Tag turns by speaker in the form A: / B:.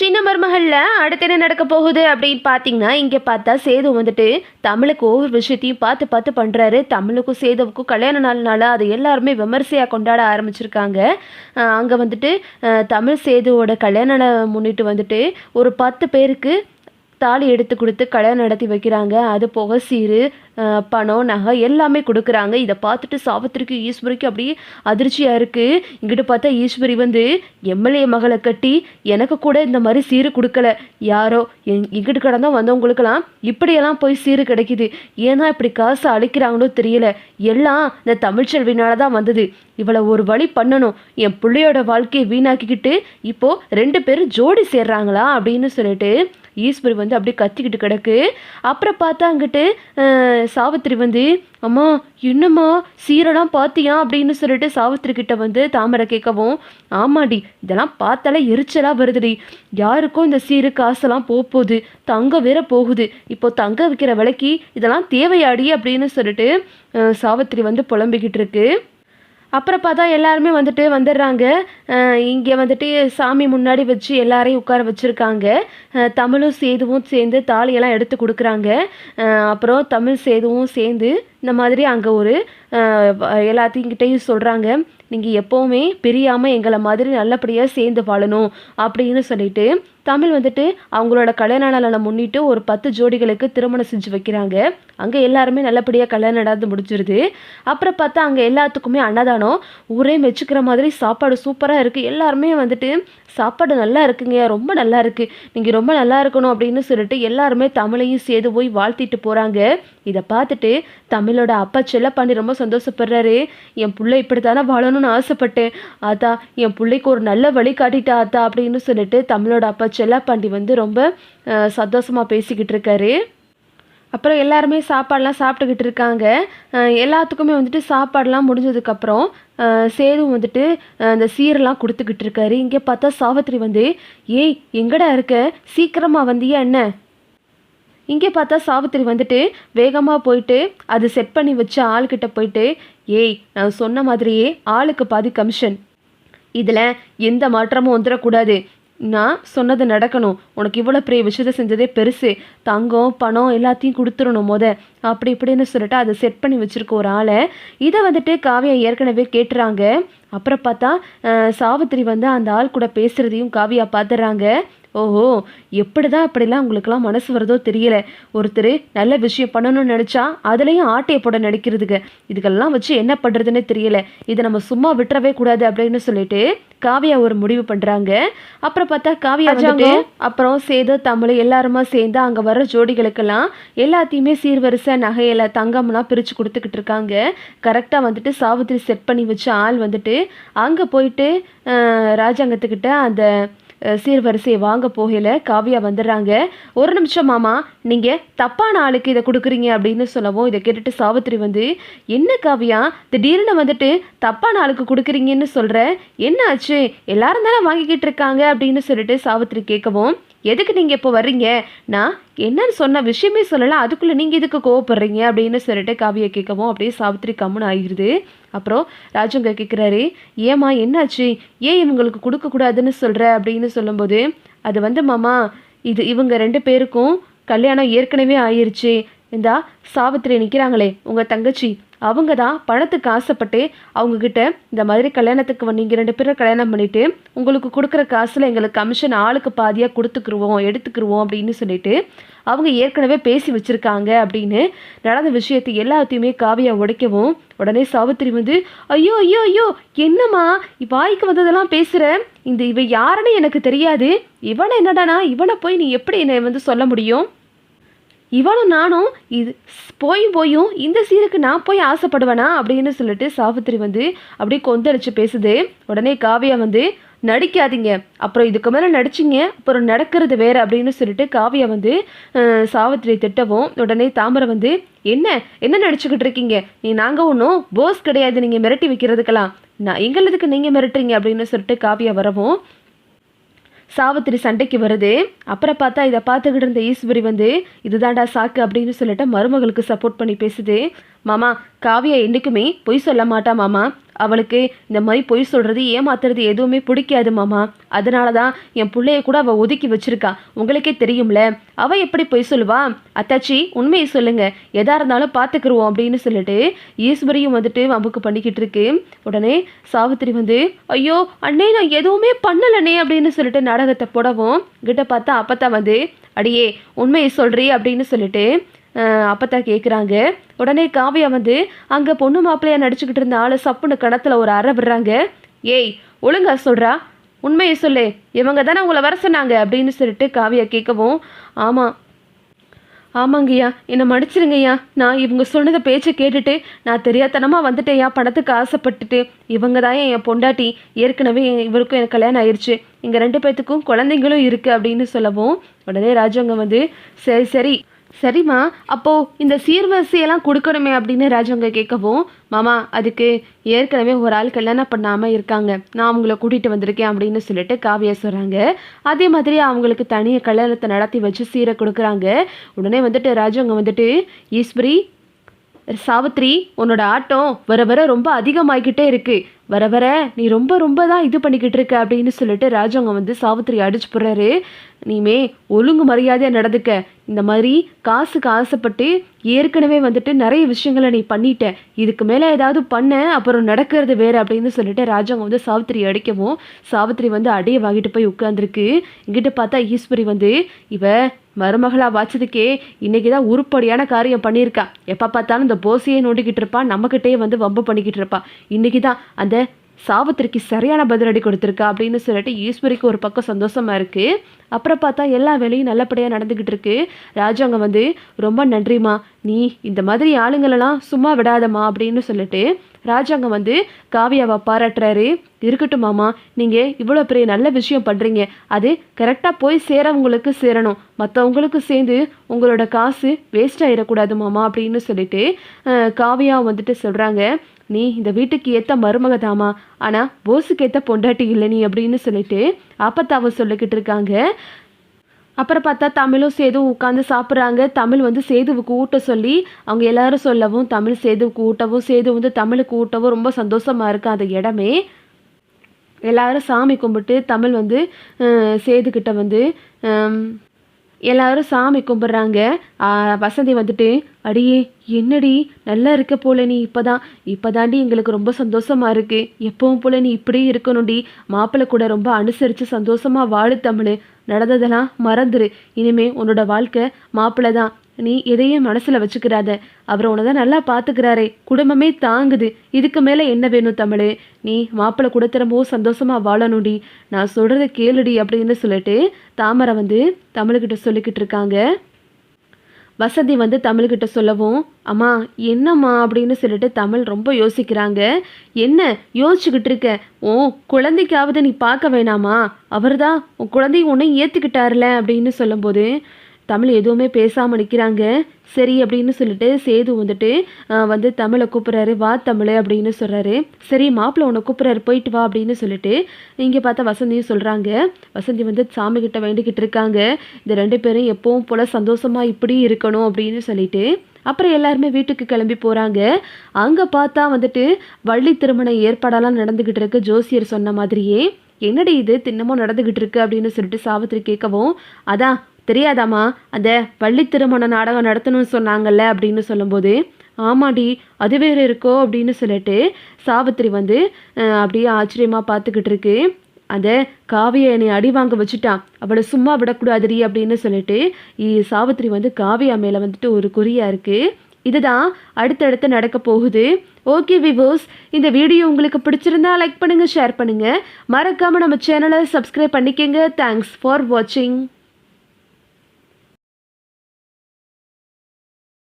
A: சின்ன மருமகளில் அடுத்து என்ன நடக்க போகுது அப்படின்னு பார்த்தீங்கன்னா இங்கே பார்த்தா சேது வந்துட்டு தமிழுக்கு ஒவ்வொரு விஷயத்தையும் பார்த்து பார்த்து பண்ணுறாரு தமிழுக்கும் சேதுவுக்கும் கல்யாண நாள்னால அதை எல்லாருமே விமர்சையாக கொண்டாட ஆரம்பிச்சிருக்காங்க. அங்கே வந்துட்டு தமிழ் சேதுவோட கல்யாண நாளை முன்னிட்டு வந்துட்டு ஒரு பத்து பேருக்கு தாலி எடுத்து கொடுத்து கல்யாணம் நடத்தி வைக்கிறாங்க. அது போக சீரு பணம் நகை எல்லாமே கொடுக்குறாங்க. இதை பார்த்துட்டு சாவித்திரிக்கு ஈஸ்வரிக்கு அப்படியே அதிர்ச்சியாக இருக்குது இங்கிட்டு பார்த்தா ஈஸ்வரி வந்து எம்எல்ஏ மகளை கட்டி எனக்கு கூட இந்த மாதிரி சீரு கொடுக்கல. யாரோ எங் இங்கிட்டு கடந்தால் வந்தவங்களுக்கெல்லாம் இப்படியெல்லாம் போய் சீரு கிடைக்குது. ஏன்னா இப்படி காசு அழிக்கிறாங்களோ தெரியல. எல்லாம் இந்த தமிழ்ச்செல்வினால தான் வந்தது. இவளை ஒரு வழி பண்ணணும். என் பிள்ளையோட வாழ்க்கையை வீணாக்கிக்கிட்டு இப்போது ரெண்டு பேரும் ஜோடி சேர்றாங்களா அப்படின்னு சொல்லிட்டு ஈஸ்வரி வந்து அப்படியே கத்திக்கிட்டு கிடக்கு. அப்புறம் பார்த்தா அங்கிட்டு சாவித்திரி வந்து அம்மா என்னம்மா சீரெல்லாம் பார்த்தியா அப்படின்னு சொல்லிட்டு சாவித்திரி கிட்ட வந்து தாமரை கேட்கவும் ஆமாடி இதெல்லாம் பார்த்தாலே எரிச்சலாக வருதுடி. யாருக்கும் இந்த சீரு காசெல்லாம் போக போகுது தங்கம் வேற போகுது. இப்போ தங்க விற்கிற விலைக்கு இதெல்லாம் தேவையாடி? அப்படின்னு சொல்லிட்டு சாவித்திரி வந்து புலம்பிக்கிட்டு இருக்கு. அப்புறம் பார்த்தா எல்லாருமே வந்துட்டு வந்துடுறாங்க. இங்கே வந்துட்டு சாமி முன்னாடி வச்சு எல்லாரையும் உட்கார வச்சுருக்காங்க. தமிழும் சேதுவும் சேர்ந்து தாலியெல்லாம் எடுத்து கொடுக்குறாங்க. அப்புறம் தமிழ் சேதுவும் சேர்ந்து இந்த மாதிரி அங்கே ஒரு எல்லாத்தையும் கிட்டேயும் எல்லாத்தையும் சொல்கிறாங்க நீங்கள் எப்போவுமே பிரியாமல் எங்களை மாதிரி நல்லபடியாக சேர்ந்து வாழணும் அப்படின்னு சொல்லிட்டு தமிழ் வந்துட்டு அவங்களோட கல்யாண நாளை முன்னிட்டு ஒரு பத்து ஜோடிகளுக்கு திருமணம் செஞ்சு வைக்கிறாங்க. அங்கே எல்லாருமே நல்லபடியாக கல்யாணம் நடந்து முடிஞ்சிருது. அப்புறம் பார்த்தா அங்கே எல்லாத்துக்குமே அன்னதானம் ஊரே மெச்சுக்கிற மாதிரி சாப்பாடு சூப்பராக இருக்குது எல்லாருமே வந்துட்டு சாப்பாடு நல்லா இருக்குங்க ரொம்ப நல்லா இருக்குது நீங்கள் ரொம்ப நல்லா இருக்கணும் அப்படின்னு சொல்லிட்டு எல்லாருமே தமிழையும் சேர்த்து போய் வாழ்த்திட்டு போகிறாங்க இதை பார்த்துட்டு தமிழோட அப்பா செல்லப்பாண்டி ரொம்ப சந்தோஷப்படுறாரு. என் பிள்ளை இப்படி தானே வாழணும்னு ஆசைப்பட்டேன். ஆத்தா என் பிள்ளைக்கு ஒரு நல்ல வழி காட்டிட்டா ஆத்தா அப்படின்னு சொல்லிட்டு தமிழோட அப்பா செல்லப்பாண்டி வந்து ரொம்ப சந்தோஷமாக பேசிக்கிட்டு இருக்காரு. அப்புறம் எல்லாருமே சாப்பாடெலாம் சாப்பிட்டுக்கிட்டு இருக்காங்க. எல்லாத்துக்குமே வந்துட்டு சாப்பாடெலாம் முடிஞ்சதுக்கப்புறம் சேது வந்துட்டு அந்த சீரெல்லாம் கொடுத்துக்கிட்டு இருக்காரு. இங்கே பார்த்தா சாவித்திரி வந்து ஏய் எங்கடா இருக்க? சீக்கிரமாக வந்தியா என்ன? இங்கே பார்த்தா சாவித்திரி வந்துட்டு வேகமாக போயிட்டு அது செட் பண்ணி வச்ச ஆள்கிட்ட போயிட்டு ஏய் நான் சொன்ன மாதிரியே ஆளுக்கு பாதி கமிஷன் இதில் எந்த மாற்றமும் வந்துடக்கூடாது. நான் சொன்னது நடக்கணும். உனக்கு இவ்வளோ பெரிய விஷயத்தை செஞ்சதே பெருசு. தங்கம் பணம் எல்லாத்தையும் கொடுத்துடணும் மொத. அப்படி இப்படின்னு சொல்லிட்டு அதை செட் பண்ணி வச்சுருக்க ஒரு ஆளை. இதை வந்துட்டு காவியா ஏற்கனவே கேட்டுறாங்க. அப்புறம் பார்த்தா சாவித்திரி வந்து அந்த ஆள் கூட பேசுகிறதையும் காவியா பார்த்துறாங்க. ஓஹோ எப்படி தான் அப்படிலாம் உங்களுக்கெல்லாம் மனசு வருதோ தெரியல. ஒருத்தர் நல்ல விஷயம் பண்ணணும்னு நினச்சா அதுலேயும் ஆட்டையை போட நடிக்கிறதுக்கு இதுக்கெல்லாம் வச்சு என்ன பண்ணுறதுன்னே தெரியல. இதை நம்ம சும்மா விட்டுறவே கூடாது அப்படின்னு சொல்லிட்டு காவியா ஒரு முடிவு பண்ணுறாங்க அப்புறம் பார்த்தா காவியா வந்துட்டு அப்புறம் சேது தமிழ் எல்லாருமா சேர்ந்து அங்கே வர ஜோடிகளுக்கெல்லாம் எல்லாத்தையுமே சீர்வரிசை நகையில தங்கம்லாம் பிரித்து கொடுத்துக்கிட்டு இருக்காங்க. கரெக்டாக வந்துட்டு சாவித்திரி செட் பண்ணி வச்ச ஆள் வந்துட்டு அங்கே போயிட்டு ராஜாங்கத்துக்கிட்ட அந்த சீர்வரிசையை வாங்க போகல காவியா வந்துடுறாங்க. ஒரு நிமிஷம் மாமா நீங்கள் தப்பான ஆளுக்கு இதை கொடுக்குறீங்க அப்படின்னு சொல்லவும் இதை கேட்டுட்டு சாவித்திரி வந்து என்ன காவியா திடீர்னு வந்துட்டு தப்பான ஆளுக்கு கொடுக்குறீங்கன்னு சொல்கிற என்ன ஆச்சு? எல்லாரும் தானே வாங்கிக்கிட்டு இருக்காங்க அப்படின்னு சொல்லிட்டு சாவித்திரி கேட்கவும் எதுக்கு நீங்கள் இப்போ வர்றீங்க? நான் என்னன்னு சொன்ன விஷயமே சொல்லலை அதுக்குள்ளே நீங்கள் எதுக்கு கோவப்படுறீங்க? அப்படின்னு சொல்லிட்டு காவியை கேட்கவும் அப்படியே சாவித்திரி கம்முன்னு ஆகிருது அப்புறம் ராஜங்க கேட்குறாரு ஏம்மா என்னாச்சு? ஏன் இவங்களுக்கு கொடுக்கக்கூடாதுன்னு சொல்கிற அப்படின்னு சொல்லும்போது அது வந்து மாமா இது இவங்க ரெண்டு பேருக்கும் கல்யாணம் ஏற்கனவே ஆயிடுச்சு இந்தா சாவித்திரி நிற்கிறாங்களே உங்கள் தங்கச்சி அவங்க தான் பணத்துக்கு ஆசைப்பட்டு அவங்கக்கிட்ட இந்த மாதிரி கல்யாணத்துக்கு நீங்கள் ரெண்டு பேரும் கல்யாணம் பண்ணிவிட்டு உங்களுக்கு கொடுக்குற காசில் எங்களுக்கு கமிஷன் ஆளுக்கு பாதியாக கொடுத்துக்குருவோம் எடுத்துக்கிருவோம் அப்படின்னு சொல்லிட்டு அவங்க ஏற்கனவே பேசி வச்சுருக்காங்க அப்படின்னு நடந்த விஷயத்தை எல்லாத்தையுமே காவியா உடைக்கவும் உடனே சாவித்திரி வந்து ஐயோ ஐயோ ஐயோ என்னம்மா வாய்க்கு வந்ததெல்லாம் பேசுகிற இந்த இவ யாருன்னு எனக்கு தெரியாது. இவனை என்னடானா இவனை போய் நீ எப்படி என்னை வந்து சொல்ல முடியும்? இவளும் நானும் இது போய் போயும் இந்த சீருக்கு நான் போய் ஆசைப்படுவேனா அப்படின்னு சொல்லிட்டு சாவித்திரி வந்து அப்படியே கொந்தளிச்சு பேசுது. உடனே காவியா வந்து நடிக்காதீங்க. அப்புறம் இதுக்கு மேலே நடிச்சிங்க. அப்புறம் நடக்கிறது வேற அப்படின்னு சொல்லிட்டு காவியா வந்து சாவித்திரி திட்டவும் உடனே தாமரை வந்து என்ன? என்ன நடிச்சுக்கிட்டு இருக்கீங்க? நீ நாங்கள் ஒன்றும் போஸ் கிடையாது. நீங்கள் மிரட்டி வைக்கிறதுக்கெல்லாம். நான் எங்களதுக்கு நீங்கள் மிரட்டுறீங்க அப்படின்னு சொல்லிட்டு காவியா வரவும் சாவித்திரி சண்டைக்கு வருது. அப்புறம் பார்த்தா இதை பார்த்துக்கிட்டு இருந்த ஈஸ்வரி வந்து இதுதான்டா சாக்கு அப்படின்னு சொல்லிட்டு மருமகளுக்கு சப்போர்ட் பண்ணி பேசுது. மாமா காவியா என்றைக்குமே பொய் சொல்ல மாட்டா மாமா. அவளுக்கு இந்த மாதிரி பொய் சொல்கிறது ஏமாத்துறது எதுவுமே பிடிக்காது மாமா. அதனால தான் என் பிள்ளைய கூட அவள் ஒதுக்கி வச்சிருக்கா. உங்களுக்கே தெரியும்ல. அவள் எப்படி பொய் சொல்லுவா? அத்தாச்சி உண்மையை சொல்லுங்க. எதா இருந்தாலும் பார்த்துக்குருவோம் அப்படின்னு சொல்லிட்டு ஈஸ்வரியும் வந்துட்டு வம்புக்கு பண்ணிக்கிட்டு இருக்கு. உடனே சாவித்திரி வந்து ஐயோ அண்ணே நான் எதுவுமே பண்ணலண்ணே அப்படின்னு சொல்லிட்டு நாடகத்தை போடவும் கிட்ட பார்த்தா அப்பத்தா வந்து அடியே உண்மையை சொல்றி? அப்படின்னு சொல்லிட்டு அப்பத்தா கேட்குறாங்க உடனே காவியா வந்து அங்கே பொண்ணு மாப்பிள்ளையாக நடிச்சுக்கிட்டு இருந்த ஆளை சப்புன்னு கணத்துல ஒரு அறை விடுறாங்க. ஏய் ஒழுங்கா சொல்றா. உண்மையை சொல்லு. இவங்க தானே உங்களை வர சொன்னாங்க அப்படின்னு சொல்லிட்டு காவியா கேட்கவும் ஆமாம் ஆமாங்கய்யா என்னை மன்னிச்சிருங்கய்யா. நான் இவங்க சொன்னதை பேச்சை கேட்டுட்டு நான் தெரியாதனமாக வந்துட்டேயா பணத்துக்கு ஆசைப்பட்டுட்டு இவங்க தான் என் பொண்டாட்டி. ஏற்கனவே இவருக்கும் எனக்கு கல்யாணம் ஆயிடுச்சு இங்கே ரெண்டு பேர்த்துக்கும் குழந்தைங்களும் இருக்குது அப்படின்னு சொல்லவும் உடனே ராஜவங்க வந்து சரி சரி. சரிம்மா அப்போது இந்த சீர்வரிசையெல்லாம் கொடுக்கணுமே அப்படின்னு ராஜவங்க கேட்கவும் மாமா அதுக்கு ஏற்கனவே ஒரு ஆள் கல்யாணம் பண்ணாமல் இருக்காங்க. நான் அவங்கள கூட்டிகிட்டு வந்திருக்கேன் அப்படின்னு சொல்லிட்டு காவியா சொல்கிறாங்க அதே மாதிரி அவங்களுக்கு தனியாக கல்யாணத்தை நடத்தி வச்சு சீரை கொடுக்குறாங்க. உடனே வந்துட்டு ராஜவங்க வந்துட்டு ஈஸ்வரி சாவித்ரி உன்னோட ஆட்டம் வர வர ரொம்ப அதிகமாகிக்கிட்டே இருக்கு. வர வர நீ ரொம்ப ரொம்ப தான் இது பண்ணிக்கிட்டு இருக்க அப்படின்னு சொல்லிட்டு ராஜவங்க வந்து சாவித்ரி அடிச்சு போடுறாரு. நீமே ஒழுங்கு மரியாதையாக நடந்துக்க. இந்த மாதிரி காசுக்கு ஆசைப்பட்டு ஏற்கனவே வந்துட்டு நிறைய விஷயங்களை நீ பண்ணிட்ட. இதுக்கு மேலே ஏதாவது பண்ண அப்புறம் நடக்கிறது வேறு அப்படின்னு சொல்லிட்டு ராஜவங்க வந்து சாவித்திரி அடிக்கவும் சாவித்திரி வந்து அடைய வாங்கிட்டு போய் உட்காந்துருக்கு இங்கிட்ட பார்த்தா ஈஸ்வரி வந்து இவ மருமகளாக வாச்சதுக்கே இன்னைக்கு தான் உருப்படியான காரியம் பண்ணியிருக்கா. எப்போ பார்த்தாலும் இந்த போசியை நோண்டிக்கிட்டு இருப்பா நம்மக்கிட்டே வந்து வம்பு பண்ணிக்கிட்டு இருப்பா. இன்னைக்கு தான் அந்த சாபத்திற்கு சரியான பதிலடி கொடுத்துருக்கா அப்படின்னு சொல்லிட்டு ஈஸ்வரிக்கு ஒரு பக்கம் சந்தோஷமாக இருக்கு. அப்புறம் பார்த்தா எல்லா வேலையும் நல்லபடியாக நடந்துக்கிட்டு இருக்கு. ராஜாங்க வந்து ரொம்ப நன்றிம்மா. நீ இந்த மாதிரி ஆளுங்களெல்லாம் சும்மா விடாதம்மா. அப்படின்னு சொல்லிட்டு ராஜாங்க வந்து காவியாவை பாராட்டுறாரு. இருக்கட்டும் மாமா நீங்கள் இவ்வளோ பெரிய நல்ல விஷயம் பண்ணுறீங்க அது கரெக்டாக போய் சேரவங்களுக்கு சேரணும். மற்றவங்களுக்கு சேர்ந்து உங்களோட காசு வேஸ்ட் ஆகிடக்கூடாது மாமா அப்படின்னு சொல்லிட்டு காவியா வந்துட்டு சொல்கிறாங்க நீ இந்த வீட்டுக்கு ஏற்ற மருமக தாமா ஆனால் போஸுக்கு ஏற்ற பொண்டாட்டி இல்லை நீ அப்படின்னு சொல்லிட்டு ஆப்பத்தாவை சொல்லிக்கிட்டு இருக்காங்க. அப்புறம் பார்த்தா தமிழும் சேதுவும் உட்காந்து சாப்பிட்றாங்க. தமிழ் வந்து சேதுவுக்கு ஊட்ட சொல்லி அவங்க எல்லாரும் சொல்லவும் தமிழ் சேதுவுக்கு ஊட்டவும் சேது வந்து தமிழுக்கு ஊட்டவும் ரொம்ப சந்தோஷமாக இருக்குது அந்த இடமே. எல்லாரும் சாமி கும்பிட்டு தமிழ் வந்து சேதுக்கிட்ட வந்து எல்லாரும் சாமி கும்பிட்றாங்க. வசந்தி வந்துட்டு அடியே என்னடி? நல்லா இருக்க போல நீ இப்போதான். இப்போதாண்டி எங்களுக்கு ரொம்ப சந்தோஷமா இருக்கு. எப்பவும் போல நீ இப்படியே இருக்கணும்டி. மாப்பிள்ளை கூட ரொம்ப அனுசரித்து சந்தோஷமா வாழு தமிழ். நடந்ததெல்லாம் மறந்துரு. இனிமே உன்னோட வாழ்க்கை மாப்பிள்ளை தான் நீ எதையும் மனசில் வச்சுக்கிறாத. அவர் உன்னை தான் நல்லா பார்த்துக்கிறாரே குடும்பமே தாங்குது. இதுக்கு மேலே என்ன வேணும் தமிழ்? நீ மாப்பிள்ளை கூட திரும்பவும் சந்தோஷமாக வாழணும்டி நான் சொல்கிறத கேளுடி அப்படின்னு சொல்லிட்டு தாமரை வந்து தமிழ்கிட்ட சொல்லிக்கிட்டு இருக்காங்க. வசதி வந்து தமிழ்கிட்ட சொல்லவும் அம்மா என்னம்மா? அப்படின்னு சொல்லிட்டு தமிழ் ரொம்ப யோசிக்கிறாங்க. என்ன? யோசிச்சுக்கிட்டு இருக்க. ஓ குழந்தைக்காவது நீ பார்க்க வேணாமா? அவர் தான் உன் குழந்தைய உன்னை ஏற்றுக்கிட்டாருல அப்படின்னு சொல்லும்போது தமிழ் எதுவுமே பேசாமல் நிற்கிறாங்க சரி அப்படின்னு சொல்லிட்டு சேது வந்துட்டு வந்து தமிழை கூப்பிட்றாரு. வா தமிழ் அப்படின்னு சொல்கிறாரு சரி மாப்பிள்ளை உன்னை கூப்பிட்றாரு. போயிட்டு வா அப்படின்னு சொல்லிட்டு இங்கே பார்த்தா வசந்தியும் சொல்கிறாங்க வசந்தி வந்து சாமி கிட்ட வேண்டிக்கிட்டு இருக்காங்க. இந்த ரெண்டு பேரும் எப்பவும் போல் சந்தோஷமாக இப்படி இருக்கணும் அப்படின்னு சொல்லிட்டு அப்புறம் எல்லாருமே வீட்டுக்கு கிளம்பி போகிறாங்க அங்கே பார்த்தா வந்துட்டு வள்ளி திருமண ஏற்பாடெல்லாம் நடந்துக்கிட்டு இருக்கு. ஜோசியர் சொன்ன மாதிரியே. என்னடி இது? தின்னமும் நடந்துக்கிட்டு இருக்கு அப்படின்னு சொல்லிட்டு சாவித்திரி கேட்கவும் அதான் தெரியாதாம்மா? அந்த பள்ளி திருமண நாடகம் நடத்தணும்னு சொன்னாங்கல்ல அப்படின்னு சொல்லும்போது ஆமாடி அது வேற இருக்கோ அப்படின்னு சொல்லிட்டு சாவித்திரி வந்து அப்படியே ஆச்சரியமாக பார்த்துக்கிட்டு இருக்கு. அந்த காவியை என்னை அடி வாங்க வச்சுட்டான் அவளை சும்மா விடக்கூடாதுடி அப்படின்னு சொல்லிட்டு சாவித்திரி வந்து காவியா மேலே வந்துட்டு ஒரு குறியாக இருக்குது இதுதான் அடுத்தடுத்து நடக்க போகுது. ஓகே விவோஸ் இந்த வீடியோ உங்களுக்கு பிடிச்சிருந்தா லைக் பண்ணுங்கள் ஷேர் பண்ணுங்கள் மறக்காமல் நம்ம சேனலை சப்ஸ்கிரைப் பண்ணிக்கங்க. தேங்க்ஸ் ஃபார் வாட்சிங்